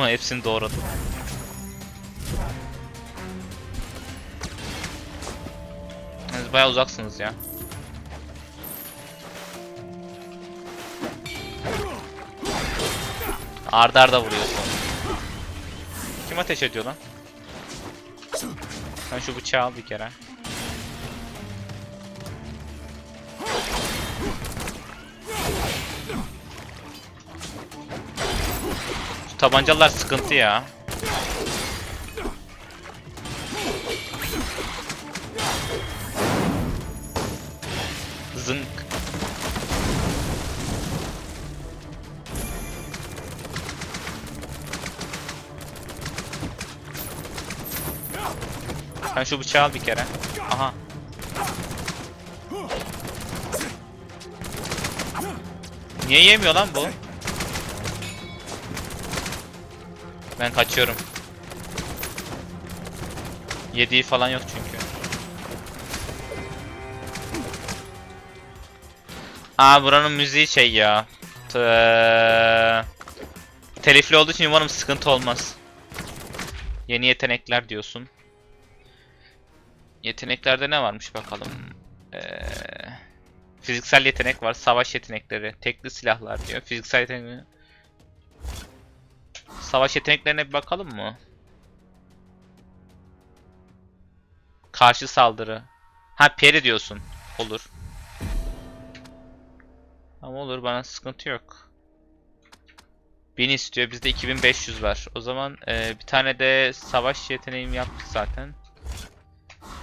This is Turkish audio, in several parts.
mı? Hepsini doğradım. Siz bayağı uzaksınız ya. Arda arda vuruyorsun. Kim ateş ediyor lan? Sen şu bıçağı al bir kere. Tabancalar sıkıntı ya. Zınk. Sen şu bıçağı al bir kere. Aha. Niye yemiyor lan bu? Ben kaçıyorum. Yediği falan yok çünkü. Aa buranın müziği şey ya. Tı- Telifli olduğu için umarım sıkıntı olmaz. Yeni yetenekler diyorsun. Yeteneklerde ne varmış bakalım. Ee, fiziksel yetenek var, savaş yetenekleri, tekli silahlar diyor. Fiziksel yetenek Savaş yeteneklerine bir bakalım mı? Karşı saldırı. Ha peri diyorsun. Olur. Ama olur bana sıkıntı yok. 1000 istiyor. Bizde 2500 var. O zaman e, bir tane de savaş yeteneğimi yaptık zaten.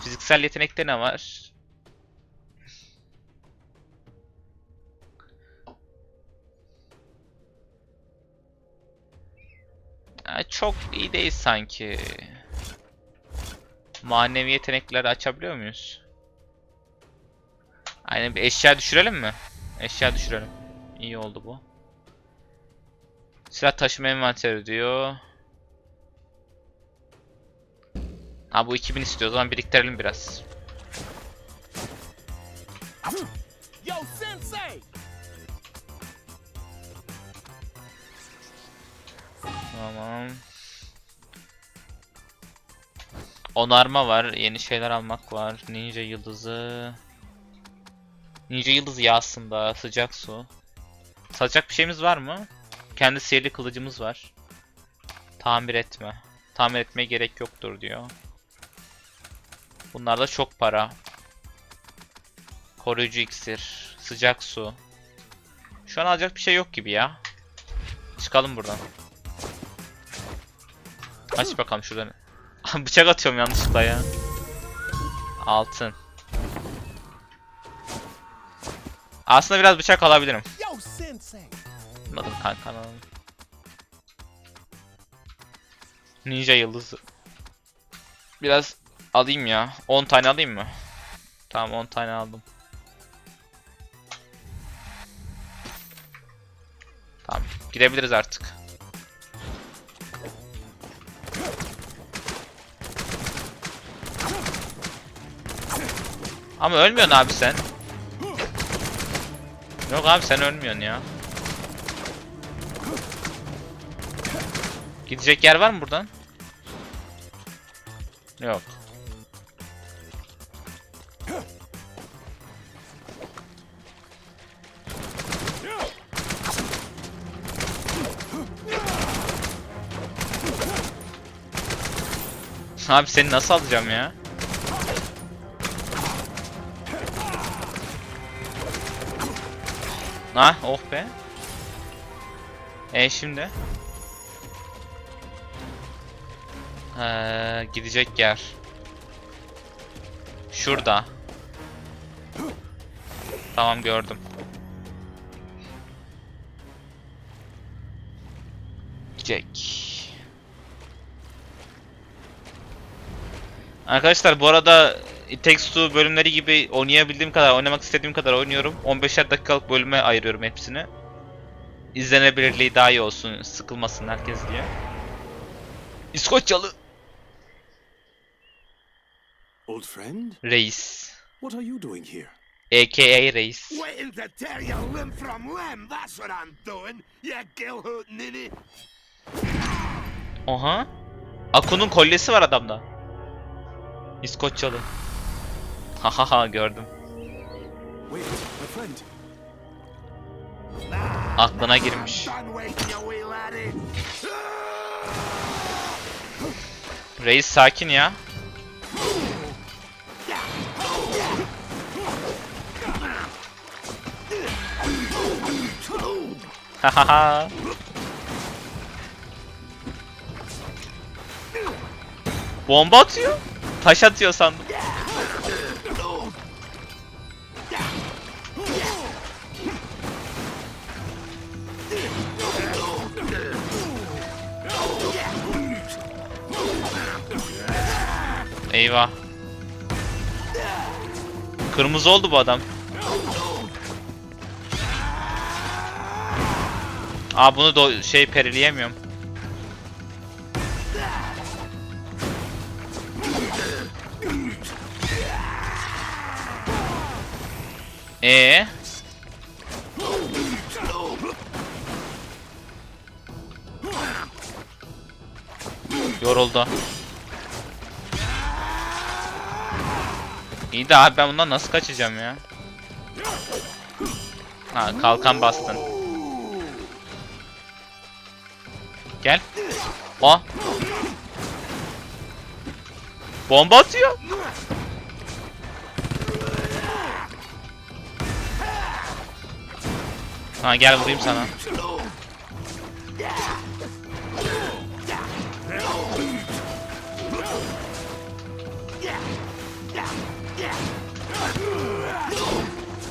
Fiziksel yetenekte ne var? Çok iyi değil sanki. Manevi yetenekleri açabiliyor muyuz? Aynen bir eşya düşürelim mi? Eşya düşürelim. İyi oldu bu. Silah taşıma envanteri diyor. Ha bu 2000 istiyor. O zaman biriktirelim biraz. Yo, Sensei! Tamam. Onarma var. Yeni şeyler almak var. Ninja yıldızı. Ninja yıldızı ya aslında. Sıcak su. Satacak bir şeyimiz var mı? Kendi sihirli kılıcımız var. Tamir etme. Tamir etmeye gerek yoktur diyor. Bunlar da çok para. Koruyucu iksir. Sıcak su. Şu an alacak bir şey yok gibi ya. Çıkalım buradan. Aç bakalım şuradan. Bıçak atıyorum yanlışlıkla ya. Altın. Aslında biraz bıçak alabilirim. Anladım kanka anladım. Ninja yıldızı. Biraz alayım ya. 10 tane alayım mı? Tamam 10 tane aldım. Tamam gidebiliriz artık. Ama ölmüyorsun abi sen. Yok abi sen ölmüyorsun ya. Gidecek yer var mı buradan? Yok. Abi seni nasıl alacağım ya? Ha, oh be. E şimdi? Ee, gidecek yer. Şurada. Tamam gördüm. Jack. Arkadaşlar bu arada It Takes Two bölümleri gibi oynayabildiğim kadar, oynamak istediğim kadar oynuyorum. 15'er dakikalık bölüme ayırıyorum hepsini. İzlenebilirliği daha iyi olsun, sıkılmasın herkes diye. İskoçyalı Old friend? reis. What are you doing here? AKA reis. Waiting to tear your limb from limb, that's what I'm doing, you gill-hooting ninny! Oha. Aku'nun kolyesi var adamda. İskoçyalı. Hahaha gördüm. Wait, my friend. Aklına girmiş. Reis sakin ya. Hahaha. Bomba atıyor. Taş atıyor sandım. Eyvah. Kırmızı oldu bu adam. Aa bunu da şey perileyemiyorum. Ee? Yoruldu. İyi de abi ben bundan nasıl kaçacağım ya? Ha kalkan bastın. Gel. O. Bomba atıyor. Ha gel vurayım sana.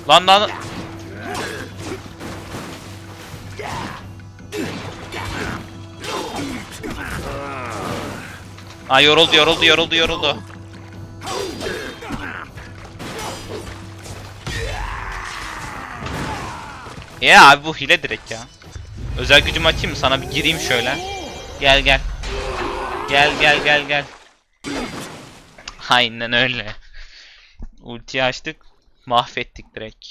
Lan lan. Aa yoruldu yoruldu yoruldu yoruldu. Ya abi bu hile direkt ya. Özel gücümü açayım mı sana bir gireyim şöyle. Gel gel. Gel gel gel gel. Aynen öyle. Ultiyi açtık. Mahvettik direkt.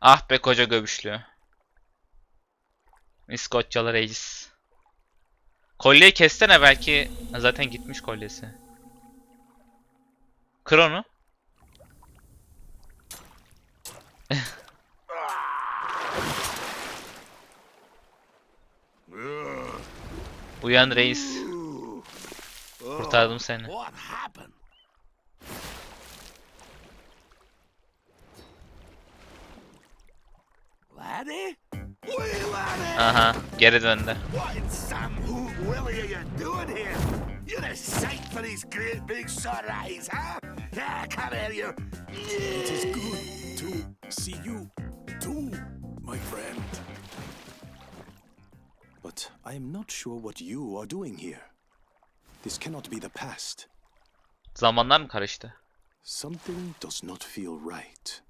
Ah be koca göbüşlü. İskoçyalı reis. Kolyeyi kessene belki zaten gitmiş kolyesi. Kır onu. Uyan reis. Kurtardım seni. Too, my friend. But I am not sure what you are doing here. This cannot be the past. Zamanlar mı karıştı? Something does not feel right.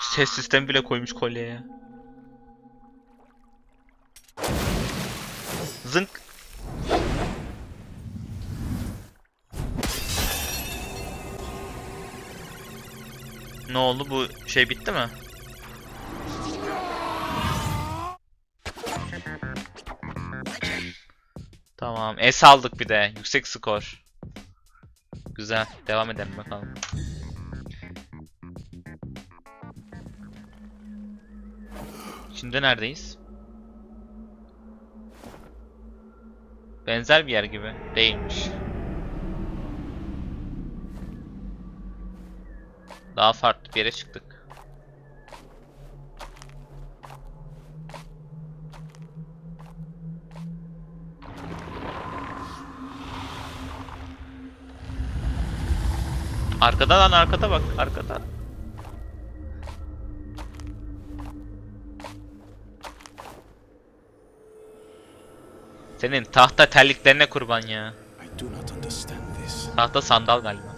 Ses sistemi bile koymuş kolyeye. Zınk. Ne oldu bu şey bitti mi? Tamam. S aldık bir de. Yüksek skor. Güzel. Devam edelim bakalım. Şimdi neredeyiz? Benzer bir yer gibi. Değilmiş. Daha farklı bir yere çıktık. Arkada lan arkada bak arkada. Senin tahta terliklerine kurban ya. Tahta sandal galiba.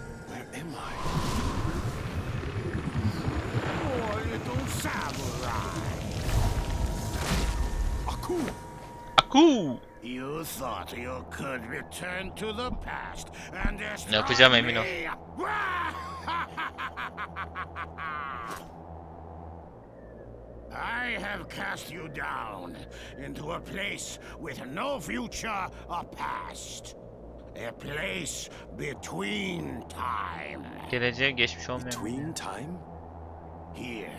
Aku! Aku! You thought you could return to the past and destroy Yapacağım emin ol. me. I have cast you down into a place with no future or past. A place between time. Geleceğe geçmiş olmayan. Between time? Here,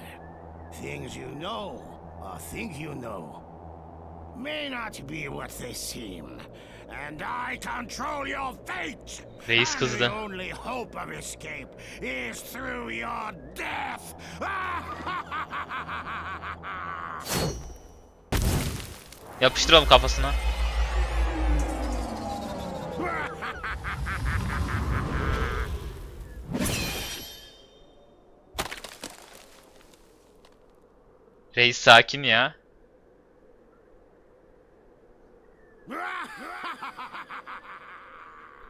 things you know or think you know may not be what they seem. And I control your fate! Reis And. The only hope of escape is through your death! Yapıştıralım kafasına. Reis sakin ya.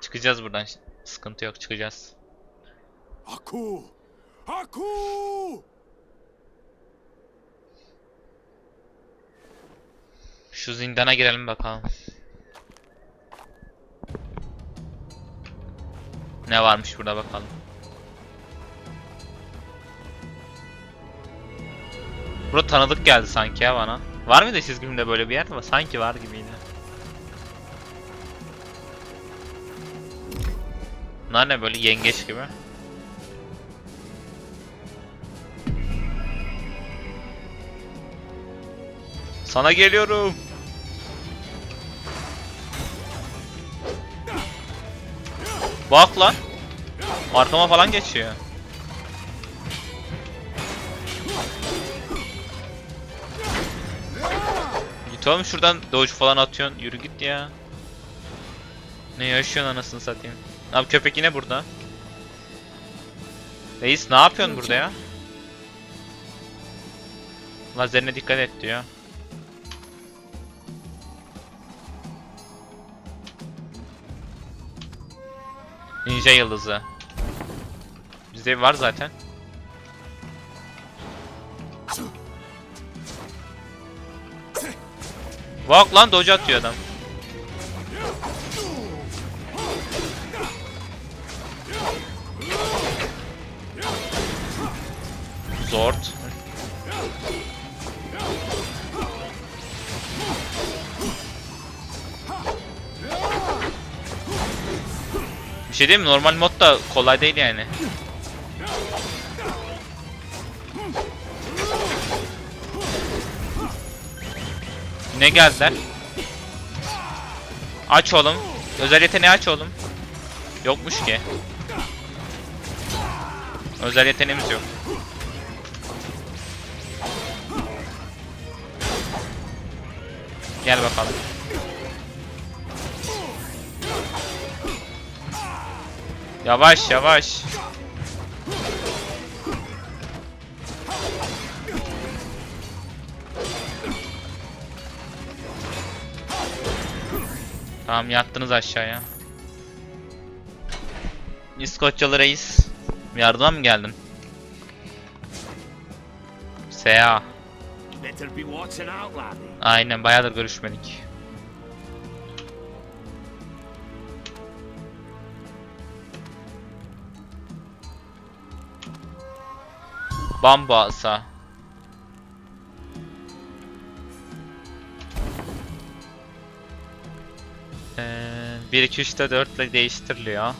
Çıkacağız buradan. Sıkıntı yok çıkacağız. Aku! Aku! Şu zindana girelim bakalım. Ne varmış burada bakalım. Burada tanıdık geldi sanki ya bana. Var mıydı çizgi filmde böyle bir yer ama sanki var gibiydi. Bunlar ne böyle yengeç gibi. Sana geliyorum. Bak lan. Arkama falan geçiyor. Git oğlum şuradan dodge falan atıyorsun. Yürü git ya. Ne yaşıyorsun anasını satayım. Abi köpek yine burada. Reis ne yapıyorsun burada ya? Lazerine dikkat et diyor. Ninja yıldızı. Bizde var zaten. Bak lan dodge atıyor adam. Zord. Bir şey diyeyim mi? Normal mod da kolay değil yani. Ne geldiler? Aç oğlum. Özel yeteneği aç oğlum. Yokmuş ki. Özel yeteneğimiz yok. Gel bakalım. Yavaş yavaş. Tamam yattınız aşağıya. İskoçyalı reis. Yardıma mı geldin? Laddie. Aynen bayağıdır görüşmedik. Bambu asa. Ee, 1 2 3 4 ile değiştiriliyor.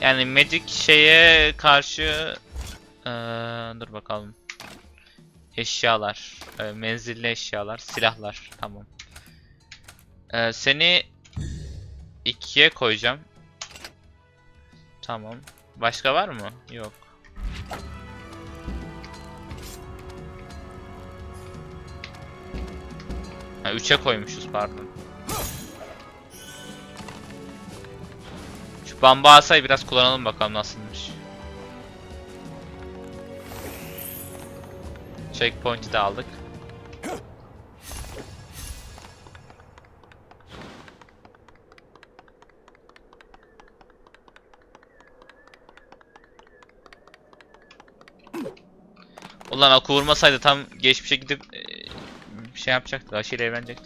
Yani Magic şeye karşı ee, dur bakalım. Eşyalar, ee, menzilli eşyalar, silahlar. Tamam. Ee, seni ikiye koyacağım. Tamam. Başka var mı? Yok. Ha, üçe koymuşuz pardon. Şu bamba asayı biraz kullanalım bakalım nasılmış. Checkpoint'i de aldık. Ulan Aku vurmasaydı tam geçmişe gidip bir şey yapacaktı. Aşıyla evlenecekti.